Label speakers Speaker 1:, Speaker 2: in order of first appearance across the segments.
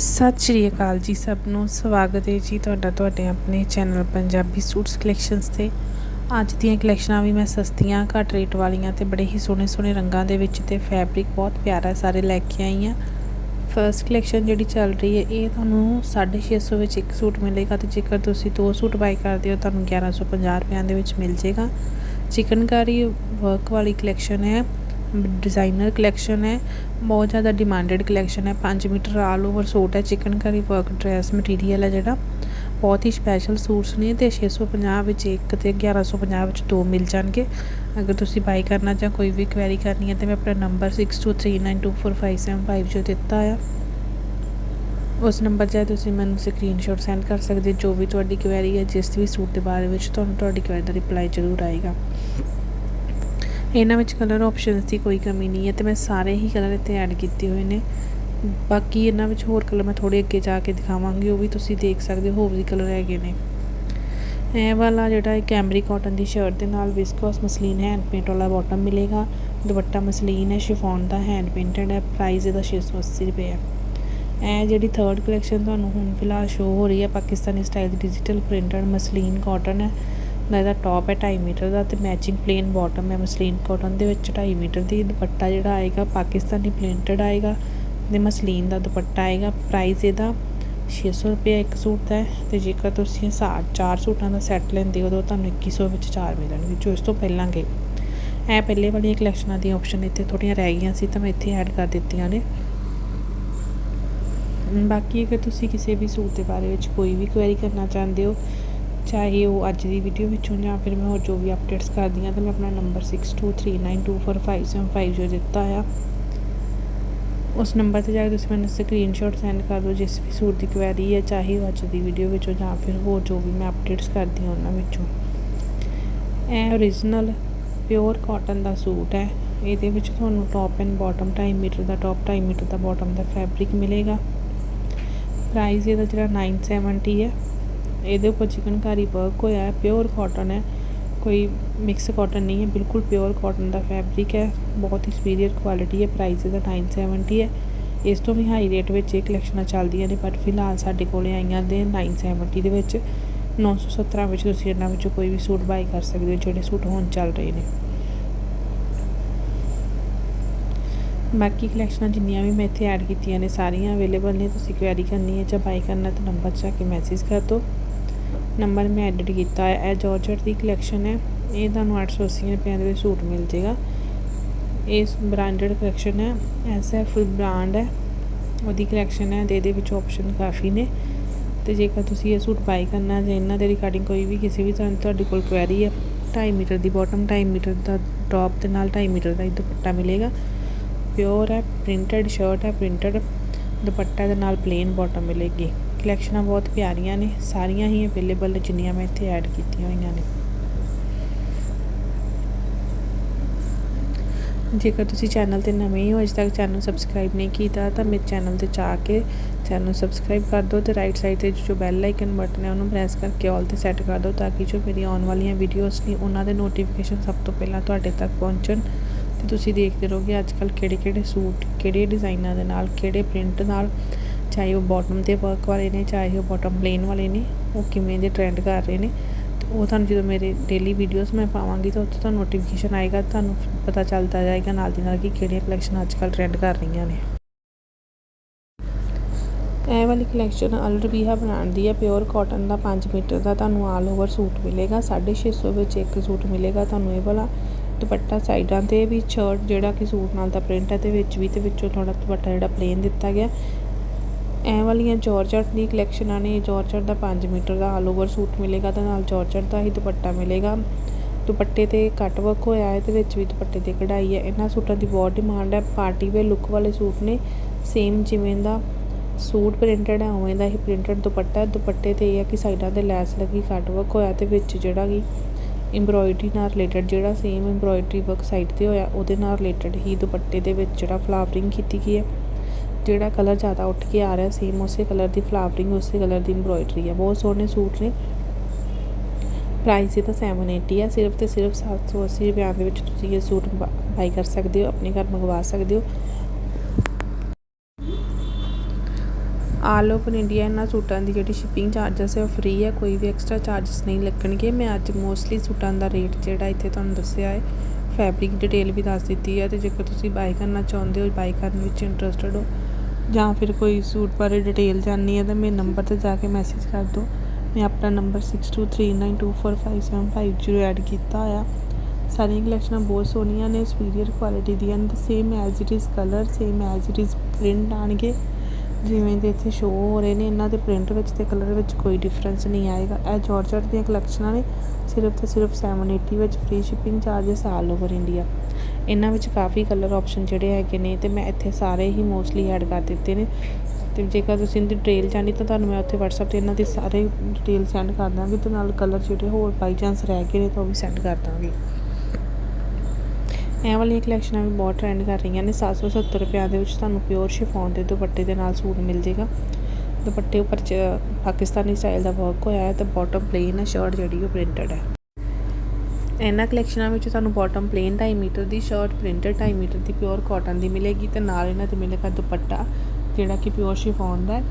Speaker 1: ਸਤਿ ਸ਼੍ਰੀ ਅਕਾਲ ਜੀ ਸਭ ਨੂੰ। ਸਵਾਗਤ ਹੈ ਜੀ ਤੁਹਾਡਾ ਤੁਹਾਡੇ ਆਪਣੇ ਚੈਨਲ ਪੰਜਾਬੀ ਸੂਟਸ ਕਲੈਕਸ਼ਨਸ ਤੇ। ਅੱਜ ਦੀਆਂ ਕਲੈਕਸ਼ਨਾਂ ਵੀ ਮੈਂ ਸਸਤੀਆਂ, ਘੱਟ ਰੇਟ ਵਾਲੀਆਂ ਤੇ ਬੜੇ ਹੀ ਸੋਹਣੇ ਸੋਹਣੇ ਰੰਗਾਂ ਦੇ ਵਿੱਚ ਤੇ ਫੈਬਰਿਕ ਬਹੁਤ ਪਿਆਰਾ ਸਾਰੇ ਲੈ ਕੇ ਆਈ ਹਾਂ। ਫਰਸਟ ਕਲੈਕਸ਼ਨ ਜਿਹੜੀ ਚੱਲ ਰਹੀ ਹੈ, ਇਹ ਤੁਹਾਨੂੰ 650 ਵਿੱਚ ਇੱਕ ਸੂਟ ਮਿਲੇਗਾ ਤੇ ਜੇਕਰ ਤੁਸੀਂ ਦੋ ਸੂਟ ਬਾਈ ਕਰਦੇ ਹੋ, ਤੁਹਾਨੂੰ 1150 ਰੁਪਏ ਦੇ ਵਿੱਚ ਮਿਲ ਜੇਗਾ। ਚਿਕਨਕਾਰੀ ਵਰਕ ਵਾਲੀ ਕਲੈਕਸ਼ਨ ਹੈ। ਡਿਜ਼ਾਈਨਰ ਕਲੈਕਸ਼ਨ ਹੈ। ਬਹੁਤ ਜ਼ਿਆਦਾ ਡਿਮਾਂਡਡ ਕਲੈਕਸ਼ਨ ਹੈ। 5 ਮੀਟਰ ਆਲ ਓਵਰ ਸੂਟ ਹੈ। ਚਿਕਨਕਾਰੀ ਵਰਕ ਡਰੈਸ ਮਟੀਰੀਅਲ ਹੈ ਜਿਹੜਾ। ਬਹੁਤ ਹੀ ਸਪੈਸ਼ਲ ਸੂਟਸ ਨੇ ਤੇ 650 ਵਿੱਚ ਇੱਕ ਤੇ 1150 ਵਿੱਚ ਦੋ ਮਿਲ ਜਾਣਗੇ। ਅਗਰ ਤੁਸੀਂ ਬਾਈ ਕਰਨਾ ਜਾਂ ਕੋਈ ਵੀ ਕੁਐਰੀ ਕਰਨੀ ਹੈ ਤੇ ਮੈਂ ਆਪਣਾ ਨੰਬਰ 6239245755 ਜੋ ਦਿੱਤਾ ਆ। ਉਸ ਨੰਬਰ 'ਤੇ ਤੁਸੀਂ ਮੈਨੂੰ ਸਕਰੀਨਸ਼ਾਟ ਸੈਂਡ ਕਰ ਸਕਦੇ ਜੋ ਵੀ ਤੁਹਾਡੀ ਕੁਐਰੀ ਹੈ, ਜਿਸ ਵੀ ਸੂਟ ਦੇ ਬਾਰੇ ਵਿੱਚ ਤੁਹਾਨੂੰ ਤੁਹਾਡੀ ਕੁਐਰੀ ਦਾ ਰਿਪਲਾਈ ਜ਼ਰੂਰ ਆਏਗਾ। ਇਹਨਾਂ ਵਿੱਚ ਕਲਰ ਆਪਸ਼ਨਸ ਦੀ ਕੋਈ ਕਮੀ ਨਹੀਂ ਹੈ ਤੇ ਮੈਂ ਸਾਰੇ ਹੀ ਕਲਰ ਇੱਥੇ ਐਡ ਕੀਤੇ ਹੋਏ ਨੇ। ਬਾਕੀ ਇਹਨਾਂ ਵਿੱਚ ਹੋਰ ਕਲਰ ਮੈਂ ਥੋੜੇ ਅੱਗੇ ਜਾ ਕੇ ਦਿਖਾਵਾਂਗੀ, ਉਹ ਵੀ ਤੁਸੀਂ ਦੇਖ ਸਕਦੇ ਹੋ, ਹੋਰ ਵੀ ਕਲਰ ਹੈਗੇ ਨੇ। ਇਹ ਵਾਲਾ ਜਿਹੜਾ ਹੈ ਕੈਮਰੀ ਕਾਟਨ ਦੀ ਸ਼ਰਟ ਦੇ ਨਾਲ ਵਿਸਕੋਸ ਮਸਲੀਨ ਹੈਂਡ ਪੇਂਟ ਵਾਲਾ ਬਾਟਮ ਮਿਲੇਗਾ। ਦੁਪੱਟਾ ਮਸਲੀਨ ਹੈ ਸ਼ਿਫੋਨ ਦਾ ਹੈਂਡ ਪੇਂਟਡ ਹੈ ਪ੍ਰਾਈਸ ਇਹਦਾ 680 ਰੁਪਏ ਹੈ। ਇਹ ਜਿਹੜੀ ਥਰਡ ਕਲੈਕਸ਼ਨ ਤੁਹਾਨੂੰ ਹੁਣ ਫਿਲਹਾਲ ਸ਼ੋ ਹੋ ਰਹੀ ਹੈ, ਪਾਕਿਸਤਾਨੀ ਸਟਾਈਲ ਦੀ ਡਿਜੀਟਲ ਪ੍ਰਿੰਟਡ ਮਸਲੀਨ ਕਾਟਨ ਹੈ। ਦਾ ਇਹਦਾ ਟੌਪ ਹੈ 2.5 ਮੀਟਰ ਦਾ ਤੇ ਮੈਚਿੰਗ ਪਲੇਨ ਬਾਟਮ ਹੈ। ਮਸਲੀਨ ਕਾਟਨ ਦੇ ਵਿੱਚ 2.5 ਮੀਟਰ ਦੀ ਦੁਪੱਟਾ ਜਿਹੜਾ ਆਏਗਾ, ਪਾਕਿਸਤਾਨੀ ਪ੍ਰਿੰਟਡ ਆਏਗਾ ਤੇ ਮਸਲੀਨ ਦਾ ਦੁਪੱਟਾ ਆਏਗਾ। ਪ੍ਰਾਈਸ ਇਹਦਾ 600 ਰੁਪਏ ਇੱਕ ਸੂਟ ਦਾ ਹੈ ਤੇ ਜੇਕਰ ਤੁਸੀਂ ਚਾਰ ਸੂਟਾਂ ਦਾ ਸੈੱਟ ਲੈਂਦੇ ਹੋ ਤਾਂ ਤੁਹਾਨੂੰ 2100 ਵਿੱਚ ਚਾਰ ਮਿਲਣਗੇ, ਜੋ ਇਸ ਤੋਂ ਪਹਿਲਾਂ ਗਏ ਇਹ ਪਹਿਲੇ ਵਾਲੀਆਂ ਕਲੈਕਸ਼ਨਾਂ ਦੀ ਆਪਸ਼ਨ ਇੱਥੇ ਥੋੜੀਆਂ ਰਹਿ ਗਈਆਂ ਸੀ ਤਾਂ ਮੈਂ ਇੱਥੇ ਐਡ ਕਰ ਦਿੱਤੀਆਂ ਨੇ। ਬਾਕੀ ਅਗਰ ਤੁਸੀਂ ਕਿਸੇ ਵੀ ਸੂਟ ਦੇ ਬਾਰੇ ਵਿੱਚ ਕੋਈ ਵੀ ਕੁਐਰੀ ਕਰਨਾ ਚਾਹੁੰਦੇ ਹੋ ਚਾਹੇ ਉਹ ਅੱਜ ਦੀ ਵੀਡੀਓ ਵਿੱਚੋਂ ਜਾਂ ਫਿਰ ਮੈਂ ਹੋਰ ਜੋ ਵੀ ਅਪਡੇਟਸ ਕਰਦੀ ਹਾਂ, ਤਾਂ ਮੈਂ ਆਪਣਾ ਨੰਬਰ 6239245755 ਜੋ ਦਿੱਤਾ ਆ, ਉਸ ਨੰਬਰ ਤੇ ਜਾ ਕੇ ਤੁਸੀਂ ਮੈਨੂੰ ਸਕਰੀਨਸ਼ਾਟ ਸੈਂਡ ਕਰ ਦਿਓ ਜਿਸ ਵੀ ਸੂਟ ਦੀ ਕੁਐਰੀ ਹੈ, ਚਾਹੇ ਉਹ ਅੱਜ ਦੀ ਵੀਡੀਓ ਵਿੱਚੋਂ ਜਾਂ ਫਿਰ ਹੋਰ ਜੋ ਵੀ ਮੈਂ ਅਪਡੇਟਸ ਕਰਦੀ ਹਾਂ ਉਹਨਾਂ ਵਿੱਚੋਂ। ਇਹ ਓਰੀਜਨਲ ਪਿਓਰ ਕਾਟਨ ਦਾ ਸੂਟ ਹੈ। ਇਹਦੇ ਵਿੱਚ ਤੁਹਾਨੂੰ ਟੌਪ ਐਂਡ ਬਾਟਮ 2.5 ਮੀਟਰ ਦਾ ਟੌਪ 2.5 ਮੀਟਰ ਦਾ ਬਾਟਮ ਦਾ ਫੈਬਰਿਕ ਮਿਲੇਗਾ। ਪ੍ਰਾਈਸ ਇਹਦਾ ਜਿਹੜਾ 970 ਹੈ। ਇਹਦੇ ਉੱਪਰ ਚਿਕਨਕਾਰੀ ਵਰਕ ਹੋਇਆ ਹੈ ਪਿਓਰ ਕਾਟਨ ਹੈ, ਕੋਈ ਮਿਕਸ ਕਾਟਨ ਨਹੀਂ ਹੈ, ਬਿਲਕੁਲ ਪਿਓਰ ਕਾਟਨ ਦਾ ਫੈਬਰਿਕ ਹੈ, ਬਹੁਤ ਹੀ ਸੁਪੀਰੀਅਰ ਕੁਆਲਿਟੀ ਹੈ ਪ੍ਰਾਈਸ ਇਹਦਾ 970 ਹੈ। ਇਸ ਤੋਂ ਵੀ ਹਾਈ ਰੇਟ ਵਿੱਚ ਇਹ ਕਲੈਕਸ਼ਨਾਂ ਚੱਲਦੀਆਂ ਨੇ ਪਰ ਫਿਲਹਾਲ ਸਾਡੇ ਕੋਲੇ ਆਈਆਂ ਦੇ 970 ਦੇ ਵਿੱਚ। 917 ਵਿੱਚ ਤੁਸੀਂ ਇਹਨਾਂ ਵਿੱਚੋਂ ਕੋਈ ਵੀ ਸੂਟ ਬਾਈ ਕਰ ਸਕਦੇ ਹੋ, ਜਿਹੜੇ ਸੂਟ ਹੁਣ ਚੱਲ ਰਹੇ ਨੇ। ਬਾਕੀ ਕਲੈਕਸ਼ਨਾਂ ਜਿੰਨੀਆਂ ਵੀ ਮੈਂ ਇੱਥੇ ਐਡ ਕੀਤੀਆਂ ਨੇ, ਸਾਰੀਆਂ ਅਵੇਲੇਬਲ ਨੇ, ਤੁਸੀਂ ਕੁਐਰੀ ਕਰਨੀ ਹੈ ਜਾਂ ਬਾਈ ਕਰਨਾ ਤਾਂ ਨੰਬਰ 'ਚ ਆ ਕੇ ਮੈਸੇਜ ਕਰ ਦਿਓ। ਨੰਬਰ ਮੈਂ ਐਡਿਟ ਕੀਤਾ ਹੈ। ਇਹ ਜਾਰਜਟ ਦੀ ਕਲੈਕਸ਼ਨ ਹੈ। ਇਹ ਤੁਹਾਨੂੰ 880 ਰੁਪਏ ਦੇ ਵਿੱਚ ਸੂਟ ਮਿਲ ਜੇਗਾ ਇਸ ਬ੍ਰਾਂਡਡ ਕਲੈਕਸ਼ਨ ਹੈ। ਐਸਐਫ ਬ੍ਰਾਂਡ ਹੈ। ਉਹਦੀ ਕਲੈਕਸ਼ਨ ਹੈ ਤੇ ਇਹਦੇ ਵਿੱਚ ਆਪਸ਼ਨ ਕਾਫੀ ਨੇ। ਤੇ ਜੇਕਰ ਤੁਸੀਂ ਇਹ ਸੂਟ ਬਾਈ ਕਰਨਾ ਜਾਂ ਇਹਨਾਂ ਦੇ ਰਿਗਾਰਡਿੰਗ ਕੋਈ ਵੀ ਕਿਸੇ ਵੀ ਤਰ੍ਹਾਂ ਤੁਹਾਡੇ ਕੋਲ ਕੁਐਰੀ ਹੈ 2.5 ਮੀਟਰ ਦੀ ਬਾਟਮ 2.5 ਮੀਟਰ ਦਾ ਟੌਪ ਦੇ ਨਾਲ 2.5 ਮੀਟਰ ਦਾ ਦੁਪੱਟਾ ਮਿਲੇਗਾ। ਪਿਓਰ ਹੈ ਪ੍ਰਿੰਟਡ ਸ਼ਰਟ ਹੈ ਪ੍ਰਿੰਟਡ ਦੁਪੱਟਾ ਦੇ ਨਾਲ ਪਲੇਨ ਬਾਟਮ ਮਿਲੇਗੀ। ਕਲੈਕਸ਼ਨਾਂ ਬਹੁਤ ਪਿਆਰੀਆਂ ਨੇ, ਸਾਰੀਆਂ ਹੀ ਅਵੇਲੇਬਲ ਨੇ ਜਿੰਨੀਆਂ ਮੈਂ ਇੱਥੇ ਐਡ ਕੀਤੀਆਂ ਹੋਈਆਂ ਨੇ। ਜੇਕਰ ਤੁਸੀਂ ਚੈਨਲ ਤੇ ਨਵੇਂ ਹੋ ਅਜੇ ਤੱਕ ਚੈਨਲ ਸਬਸਕ੍ਰਾਈਬ ਨਹੀਂ ਕੀਤਾ, ਤਾਂ ਮੇਰੇ ਚੈਨਲ ਤੇ ਜਾ ਕੇ ਚੈਨਲ ਸਬਸਕ੍ਰਾਈਬ ਕਰ ਦਿਓ ਤੇ ਰਾਈਟ ਸਾਈਡ ਤੇ ਜੋ ਬੈਲ ਆਈਕਨ ਬਟਨ ਹੈ, ਉਹਨੂੰ ਪ੍ਰੈਸ ਕਰਕੇ ਆਲ ਤੇ ਸੈੱਟ ਕਰ ਦਿਓ ਤਾਂ ਕਿ ਜੋ ਮੇਰੀ ਆਉਣ ਵਾਲੀਆਂ ਵੀਡੀਓਜ਼ ਨੇ, ਉਹਨਾਂ ਦੇ ਨੋਟੀਫਿਕੇਸ਼ਨ ਸਭ ਤੋਂ ਪਹਿਲਾਂ ਤੁਹਾਡੇ ਤੱਕ ਪਹੁੰਚਣ। ਤੇ ਤੁਸੀਂ ਦੇਖਦੇ ਰਹੋਗੇ ਅੱਜ ਕੱਲ ਕਿਹੜੇ ਕਿਹੜੇ ਸੂਟ, ਕਿਹੜੇ ਡਿਜ਼ਾਈਨਾਂ ਦੇ ਨਾਲ, ਕਿਹੜੇ ਪ੍ਰਿੰਟ ਨਾਲ ਚਾਹੇ ਉਹ ਬਾਟਮ ਤੇ ਵਰਕ ਵਾਲੇ ਨੇ, ਚਾਹੇ ਉਹ ਬਾਟਮ ਪਲੇਨ ਵਾਲੇ ਨੇ, ਉਹ ਕਿਵੇਂ ਦੇ ਟ੍ਰੈਂਡ ਕਰ ਰਹੇ ਨੇ, ਤੇ ਉਹ ਤੁਹਾਨੂੰ ਜਦੋਂ ਮੇਰੇ ਡੇਲੀ ਵੀਡੀਓਜ਼ ਮੈਂ ਪਾਵਾਂਗੀ ਤਾਂ ਉੱਥੇ ਤੁਹਾਨੂੰ ਨੋਟੀਫਿਕੇਸ਼ਨ ਆਏਗਾ, ਤੁਹਾਨੂੰ ਪਤਾ ਚੱਲਦਾ ਜਾਏਗਾ ਨਾਲ ਦੀ ਨਾਲ ਕਿ ਕਿਹੜੀਆਂ ਕਲੈਕਸ਼ਨ ਅੱਜ ਕੱਲ ਟ੍ਰੈਂਡ ਕਰ ਰਹੀਆਂ ਨੇ। ਇਹ ਵਾਲੀ ਕਲੈਕਸ਼ਨ ਅਲਰਬੀਹਾ ਬ੍ਰਾਂਡ ਦੀ ਹੈ ਪਿਓਰ ਕਾਟਨ ਦਾ 5 ਮੀਟਰ ਦਾ, ਤੁਹਾਨੂੰ ਆਲ ਓਵਰ ਸੂਟ ਮਿਲੇਗਾ 650 ਵਿੱਚ ਇੱਕ ਸੂਟ ਮਿਲੇਗਾ ਤੁਹਾਨੂੰ ਇਹ ਵਾਲਾ। ਦੁਪੱਟਾ ਸਾਈਡਾਂ ਤੇ ਵੀ ਸ਼ਰਟ ਜਿਹੜਾ ਕਿ ਸੂਟ ਨਾਲ ਦਾ ਪ੍ਰਿੰਟ ਹੈ, ਤੇ ਵਿੱਚ ਵੀ ਤੇ ਵਿੱਚੋਂ ਥੋੜਾ ਦੁਪੱਟਾ ਜਿਹੜਾ ਪਲੇਨ ਦਿੱਤਾ ਗਿਆ। ਐ ਵਾਲੀਆਂ ਜਾਰਜਟ ਦੀ ਕਲੈਕਸ਼ਨਾਂ ਨੇ ਜਾਰਜਟ ਦਾ ਪੰਜ ਮੀਟਰ ਦਾ ਆਲ ਓਵਰ ਸੂਟ ਮਿਲੇਗਾ ਅਤੇ ਨਾਲ ਜਾਰਜਟ ਦਾ ਹੀ ਦੁਪੱਟਾ ਮਿਲੇਗਾ। ਦੁਪੱਟੇ ਤੇ ਕੱਟ ਵਰਕ ਹੋਇਆ ਹੈ ਤੇ ਵਿੱਚ ਵੀ ਦੁਪੱਟੇ ਤੇ ਕਢਾਈ ਹੈ। ਇਹਨਾਂ ਸੂਟਾਂ ਦੀ ਬਹੁਤ ਡਿਮਾਂਡ ਹੈ। ਪਾਰਟੀ ਵੇ ਲੁੱਕ ਵਾਲੇ ਸੂਟ ਨੇ। ਸੇਮ ਜਿਵੇਂ ਦਾ ਸੂਟ ਪ੍ਰਿੰਟਡ ਹੈ ਉਵੇਂ ਦਾ ਹੀ ਪ੍ਰਿੰਟਡ ਦੁਪੱਟਾ ਦੁਪੱਟੇ ਤੇ ਇਹ ਹੈ ਕਿ ਸਾਈਡਾਂ ਤੇ ਲੈਸ ਲੱਗੀ ਕੱਟ ਵਰਕ ਹੋਇਆ ਅਤੇ ਵਿੱਚ ਜਿਹੜਾ ਕਿ ਐਮਬ੍ਰੋਇਡਰੀ ਨਾਲ ਰਿਲੇਟਡ ਜਿਹੜਾ ਸੇਮ ਐਮਬ੍ਰੋਇਡਰੀ ਵਰਕ ਸਾਈਡ ਤੇ ਹੋਇਆ, ਉਹਦੇ ਨਾਲ ਰਿਲੇਟਡ ਹੀ ਦੁਪੱਟੇ ਦੇ ਵਿੱਚ ਜਿਹੜਾ ਫਲਾਵਰਿੰਗ ਕੀਤੀ ਗਈ ਹੈ। ਜਿਹੜਾ ਕਲਰ ਜ਼ਿਆਦਾ ਉੱਠ ਕੇ ਆ ਰਿਹਾ ਸੇਮ ਉਸੇ ਕਲਰ ਦੀ ਫਲਾਵਰਿੰਗ ਉਸੇ ਕਲਰ ਦੀ ਐਮਬ੍ਰੋਇਡਰੀ ਹੈ ਬਹੁਤ ਸੋਹਣੇ ਸੂਟ ਨੇ। ਪ੍ਰਾਈਸ ਇਹਦਾ 780 ਹੈ ਸਿਰਫ ਤੇ ਸਿਰਫ 780 ਰੁਪਏ ਦੇ ਵਿੱਚ ਤੁਸੀਂ ਇਹ ਸੂਟ ਬਾਈ ਕਰ ਸਕਦੇ ਹੋ, ਆਪਣੇ ਘਰ ਮੰਗਵਾ ਸਕਦੇ ਹੋ। ਆਲ ਓਵਰ ਇੰਡੀਆ ਇਹਨਾਂ ਸੂਟਾਂ ਦੀ ਜਿਹੜੀ ਸ਼ਿਪਿੰਗ ਚਾਰਜਸ ਹੈ ਉਹ ਫ੍ਰੀ ਹੈ ਕੋਈ ਵੀ ਐਕਸਟਰਾ ਚਾਰਜਸ ਨਹੀਂ ਲੱਗਣਗੇ। ਮੈਂ ਅੱਜ ਮੋਸਟਲੀ ਸੂਟਾਂ ਦਾ ਰੇਟ ਜਿਹੜਾ ਇੱਥੇ ਤੁਹਾਨੂੰ ਦੱਸਿਆ ਹੈ ਫੈਬਰਿਕ ਡਿਟੇਲ ਵੀ ਦੱਸ ਦਿੱਤੀ ਹੈ ਤੇ ਜੇਕਰ ਤੁਸੀਂ ਬਾਈ ਕਰਨਾ ਚਾਹੁੰਦੇ ਹੋ ਬਾਈ ਕਰਨ ਵਿੱਚ ਇੰਟਰਸਟਿਡ ਹੋ ਜਾਂ ਫਿਰ ਕੋਈ ਸੂਟ ਬਾਰੇ ਡਿਟੇਲ ਜਾਣਨੀ ਹੈ ਤਾਂ ਮੇਰੇ ਨੰਬਰ ਤੇ ਜਾ ਕੇ ਮੈਸੇਜ ਕਰ ਦਿਓ। ਮੈਂ ਆਪਣਾ ਨੰਬਰ 6239245750 ਐਡ ਕੀਤਾ ਹੋਇਆ। ਸਾਰੀਆਂ ਕਲੈਕਸ਼ਨਾਂ ਬਹੁਤ ਸੋਹਣੀਆਂ ਨੇ ਸੁਪੀਰੀਅਰ ਕੁਆਲਿਟੀ ਦੀਆਂ ਨੇ same as it is colour same as it is print ਆਣਗੇ। ਜਿਵੇਂ ਦੇ ਇੱਥੇ ਸ਼ੋਅ ਹੋ ਰਹੇ ਨੇ, ਇਹਨਾਂ ਦੇ ਪ੍ਰਿੰਟ ਵਿੱਚ ਤੇ ਕਲਰ ਵਿੱਚ ਕੋਈ ਡਿਫਰੈਂਸ ਨਹੀਂ ਆਏਗਾ। ਇਹ ਜਾਰਜਟ ਦੀਆਂ ਕਲੈਕਸ਼ਨਾਂ ਨੇ, ਸਿਰਫ ਤੇ ਸਿਰਫ 780 ਵਿੱਚ free shipping charges all over India ਇਹਨਾਂ ਵਿੱਚ ਕਾਫੀ ਕਲਰ ਆਪਸ਼ਨ ਜਿਹੜੇ ਹੈਗੇ ਨੇ ਤੇ ਮੈਂ ਇੱਥੇ ਸਾਰੇ ਹੀ ਮੋਸਟਲੀ ਐਡ ਕਰ ਦਿੱਤੇ ਨੇ। ਤੇ ਜੇਕਰ ਤੁਸੀਂ ਇਹਦੀ ਡਿਟੇਲ ਚਾਹਨੀ ਤਾਂ ਤੁਹਾਨੂੰ ਮੈਂ ਉੱਥੇ WhatsApp ਤੇ ਇਹਨਾਂ ਦੀ ਸਾਰੇ ਡਿਟੇਲ ਸੈਂਡ ਕਰ ਦਾਂਗੀ ਤੇ ਨਾਲ ਕਲਰ ਜਿਹੜੇ ਹੋਰ ਬਾਈ ਚਾਂਸ ਰਹਿ ਗਏ ਨੇ ਤਾਂ ਉਹ ਵੀ ਸੈਂਡ ਕਰ ਦਾਂਗੀ। ਇਹ ਵਾਲੀਆਂ ਕਲੈਕਸ਼ਨਾਂ ਵੀ ਬਹੁਤ ਟ੍ਰੈਂਡ ਕਰ ਰਹੀਆਂ ਨੇ। 770 ਰੁਪਏ ਦੇ ਵਿੱਚ ਤੁਹਾਨੂੰ ਪਿਓਰ ਸ਼ਿਫੋਨ ਦੇ ਦੁਪੱਟੇ ਦੇ ਨਾਲ ਸੂਟ ਮਿਲ ਜੇਗਾ। ਦੁਪੱਟੇ ਉੱਪਰ ਚ ਪਾਕਿਸਤਾਨੀ ਸਟਾਈਲ ਦਾ ਵਰਕ ਹੋਇਆ ਹੈ ਤੇ ਬਾਟਮ ਪਲੇਨ ਹੈ ਸ਼ਰਟ ਜਿਹੜੀ ਉਹ ਪ੍ਰਿੰਟਡ ਹੈ। ਇਹਨਾਂ ਕਲੈਕਸ਼ਨਾਂ ਵਿੱਚ ਤੁਹਾਨੂੰ ਬਾਟਮ ਪਲੇਨ 2.5 ਮੀਟਰ ਦੀ ਸ਼ਰਟ ਪ੍ਰਿੰਟਡ 2.5 ਮੀਟਰ ਦੀ ਪਿਓਰ ਕਾਟਨ ਦੀ ਮਿਲੇਗੀ ਤੇ ਨਾਲ ਇਹਨਾਂ ਤੇ ਮਿਲੇਗਾ ਦੁਪੱਟਾ, ਜਿਹੜਾ ਕਿ ਪਿਓਰ ਸ਼ਿਫੋਨ ਦਾ ਹੈ।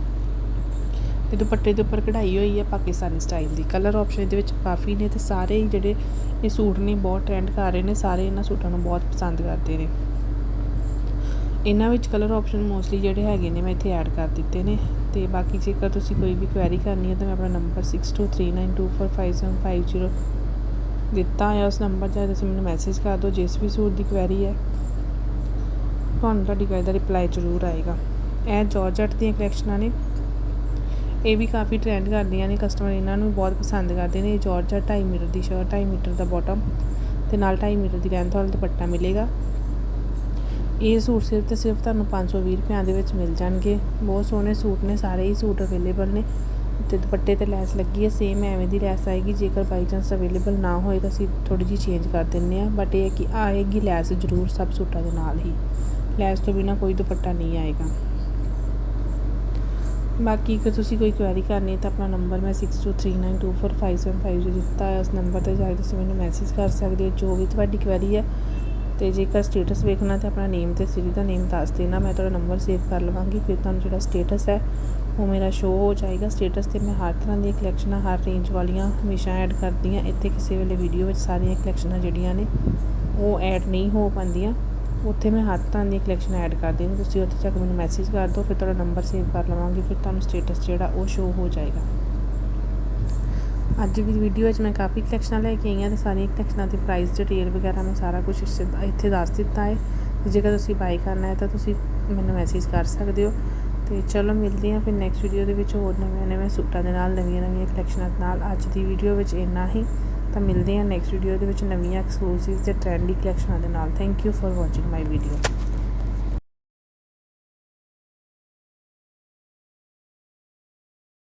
Speaker 1: ਤੇ ਦੁਪੱਟੇ ਦੇ ਉੱਪਰ ਕਢਾਈ ਹੋਈ ਹੈ ਪਾਕਿਸਤਾਨੀ ਸਟਾਈਲ ਦੀ। ਕਲਰ ਆਪਸ਼ਨ ਇਹਦੇ ਵਿੱਚ ਕਾਫੀ ਨੇ ਤੇ ਸਾਰੇ ਹੀ ਜਿਹੜੇ ਇਹ ਸੂਟ ਨੇ ਬਹੁਤ ਟ੍ਰੈਂਡ ਕਰ ਰਹੇ ਨੇ, ਸਾਰੇ ਇਹਨਾਂ ਸੂਟਾਂ ਨੂੰ ਬਹੁਤ ਪਸੰਦ ਕਰਦੇ ਨੇ। ਇਹਨਾਂ ਵਿੱਚ ਕਲਰ ਆਪਸ਼ਨ ਮੋਸਟਲੀ ਜਿਹੜੇ ਹੈਗੇ ਨੇ ਮੈਂ ਇੱਥੇ ਐਡ ਕਰ ਦਿੱਤੇ ਨੇ ਤੇ ਬਾਕੀ ਜੇਕਰ ਤੁਸੀਂ ਕੋਈ ਵੀ ਕੁਐਰੀ ਕਰਨੀ ਹੈ ਤਾਂ ਮੈਂ ਆਪਣਾ ਨੰਬਰ 6239245750 ਦਿੱਤਾ ਹੈ ਉਸ ਨੰਬਰ 'ਤੇ ਤੁਸੀਂ ਮੈਨੂੰ ਮੈਸੇਜ ਕਰ ਦਿਓ, ਜਿਸ ਵੀ ਸੂਟ ਦੀ ਕੁਐਰੀ ਹੈ। ਤੁਹਾਨੂੰ ਤੁਹਾਡੀ ਕੁਐਰੀ ਦਾ ਰਿਪਲਾਈ ਜ਼ਰੂਰ ਆਏਗਾ। ਇਹ ਜਾਰਜਟ ਦੀਆਂ ਕਲੈਕਸ਼ਨਾਂ ਨੇ। ਇਹ ਵੀ ਕਾਫੀ ਟ੍ਰੈਂਡ ਕਰਦੀਆਂ ਨੇ ਕਸਟਮਰ ਇਹਨਾਂ ਨੂੰ ਬਹੁਤ ਪਸੰਦ ਕਰਦੇ ਨੇ। ਇਹ ਜਾਰਜਟ 2.5 ਮੀਟਰ ਦੀ ਸ਼ਰਟ 2.5 ਮੀਟਰ ਦਾ ਬਾਟਮ ਤੇ ਨਾਲ 2.5 ਮੀਟਰ ਦੀ ਲੈਂਥ ਵਾਲਾ ਦੁਪੱਟਾ ਮਿਲੇਗਾ। ਇਹ ਸੂਟ ਸਿਰਫ ਤੇ ਸਿਰਫ ਤੁਹਾਨੂੰ 520 ਰੁਪਏ ਦੇ ਵਿੱਚ ਮਿਲ ਜਾਣਗੇ। ਬਹੁਤ ਸੋਹਣੇ ਸੂਟ ਨੇ, ਸਾਰੇ ਹੀ ਸੂਟ ਅਵੇਲੇਬਲ ਨੇ। ਤੇ ਦੁਪੱਟੇ ਤੇ ਲੈਸ ਲੱਗੀ ਹੈ ਸੇਮ ਐਵੇਂ ਦੀ ਲੈਸ ਆਏਗੀ, ਜੇਕਰ ਬਾਈ ਚਾਂਸ ਅਵੇਲੇਬਲ ਨਾ ਹੋਏ ਤਾਂ ਅਸੀਂ ਥੋੜੀ ਜਿਹੀ ਚੇਂਜ ਕਰ ਦਿੰਨੇ ਆ ਬਟ ਇਹ ਹੈ ਕਿ ਆਏਗੀ ਲੈਸ ਜ਼ਰੂਰ ਸਭ ਸੂਟਾਂ ਦੇ ਨਾਲ ਹੀ। ਲੈਸ ਤੋਂ ਬਿਨਾ ਕੋਈ ਦੁਪੱਟਾ ਨਹੀਂ ਆਏਗਾ। ਬਾਕੀ ਕਿ ਤੁਸੀਂ ਕੋਈ ਕੁਐਰੀ ਕਰਨੀ ਤਾਂ ਆਪਣਾ ਨੰਬਰ ਮੈਂ 6239245750 ਦਿੱਤਾ ਹੈ, ਉਸ ਨੰਬਰ ਤੇ ਜਾ ਕੇ ਤੁਸੀਂ ਮੈਨੂੰ ਮੈਸੇਜ ਕਰ ਸਕਦੇ ਹੋ, ਜੋ ਵੀ ਤੁਹਾਡੀ ਕੁਐਰੀ ਹੈ। ਤੇ ਜੇਕਰ ਸਟੇਟਸ ਵੇਖਣਾ ਤਾਂ ਆਪਣਾ ਨੇਮ ਤੇ ਸਿਟੀ ਦਾ ਨੇਮ ਦੱਸ ਦੇਣਾ, ਮੈਂ ਤੁਹਾਡਾ ਨੰਬਰ ਸੇਵ ਕਰ ਲਵਾਂਗੀ, ਫਿਰ ਤੁਹਾਨੂੰ ਜਿਹੜਾ ਸਟੇਟਸ ਹੈ ਉਹ ਮੇਰਾ ਸ਼ੋ ਹੋ ਜਾਏਗਾ। ਸਟੇਟਸ ਤੇ ਮੈਂ ਹਰ ਤਰ੍ਹਾਂ ਦੀਆਂ ਕਲੈਕਸ਼ਨਾਂ ਹਰ ਰੇਂਜ ਵਾਲੀਆਂ ਹਮੇਸ਼ਾ ਐਡ ਕਰਦੀ ਹਾਂ। ਇੱਥੇ ਕਿਸੇ ਵੇਲੇ ਵੀਡੀਓ ਵਿੱਚ ਸਾਰੀਆਂ ਕਲੈਕਸ਼ਨਾਂ ਜਿਹੜੀਆਂ ਨੇ, ਉਹ ਐਡ ਨਹੀਂ ਹੋ ਪਾਉਂਦੀਆਂ। ਉੱਥੇ ਮੈਂ ਹਰ ਤਰ੍ਹਾਂ ਦੀ ਕਲੈਕਸ਼ਨ ਐਡ ਕਰਦੀ ਹਾਂ। ਤੁਸੀਂ ਉੱਥੇ ਜਾ ਕੇ ਮੈਨੂੰ ਮੈਸੇਜ ਕਰ ਦਿਓ, ਫਿਰ ਤੁਹਾਡਾ ਨੰਬਰ ਸੇਵ ਕਰ ਲਵਾਂਗੀ, ਫਿਰ ਤੁਹਾਨੂੰ ਸਟੇਟਸ ਜਿਹੜਾ ਉਹ ਸ਼ੋ ਹੋ ਜਾਏਗਾ। ਅੱਜ ਦੀ ਵੀਡੀਓ ਵਿੱਚ ਮੈਂ ਕਾਫੀ ਕਲੈਕਸ਼ਨਾਂ ਲੈ ਕੇ ਆਈ ਹਾਂ ਤੇ ਸਾਰੀਆਂ ਕਲੈਕਸ਼ਨਾਂ ਦੀ ਪ੍ਰਾਈਸ ਡਿਟੇਲ ਵਗੈਰਾ ਮੈਂ ਸਾਰਾ ਕੁਝ ਇੱਥੇ ਦੱਸ ਦਿੱਤਾ ਹੈ। ਜੇਕਰ ਤੁਸੀਂ ਬਾਈ ਕਰਨਾ ਹੈ ਤਾਂ ਤੁਸੀਂ ਮੈਨੂੰ ਮੈਸੇਜ ਕਰ ਸਕਦੇ ਹੋ। ਤੇ ਚਲੋ ਮਿਲਦੇ ਹਾਂ ਫਿਰ ਨੈਕਸਟ ਵੀਡੀਓ ਦੇ ਵਿੱਚ ਹੋਰ ਨਵੇਂ ਨਵੇਂ ਸੂਟਾਂ ਦੇ ਨਾਲ, ਨਵੀਆਂ ਨਵੀਆਂ ਕਲੈਕਸ਼ਨਾਂ ਨਾਲ। ਅੱਜ ਦੀ ਵੀਡੀਓ ਵਿੱਚ ਇੰਨਾ ਹੀ। ਤਾਂ ਮਿਲਦੇ ਹਾਂ ਨੈਕਸਟ ਵੀਡੀਓ ਦੇ ਵਿੱਚ ਨਵੀਆਂ ਐਕਸਕਲੂਸਿਵ ਤੇ ਟ੍ਰੈਂਡੀ ਕਲੈਕਸ਼ਨਾਂ ਦੇ ਨਾਲ। Thank you for watching my video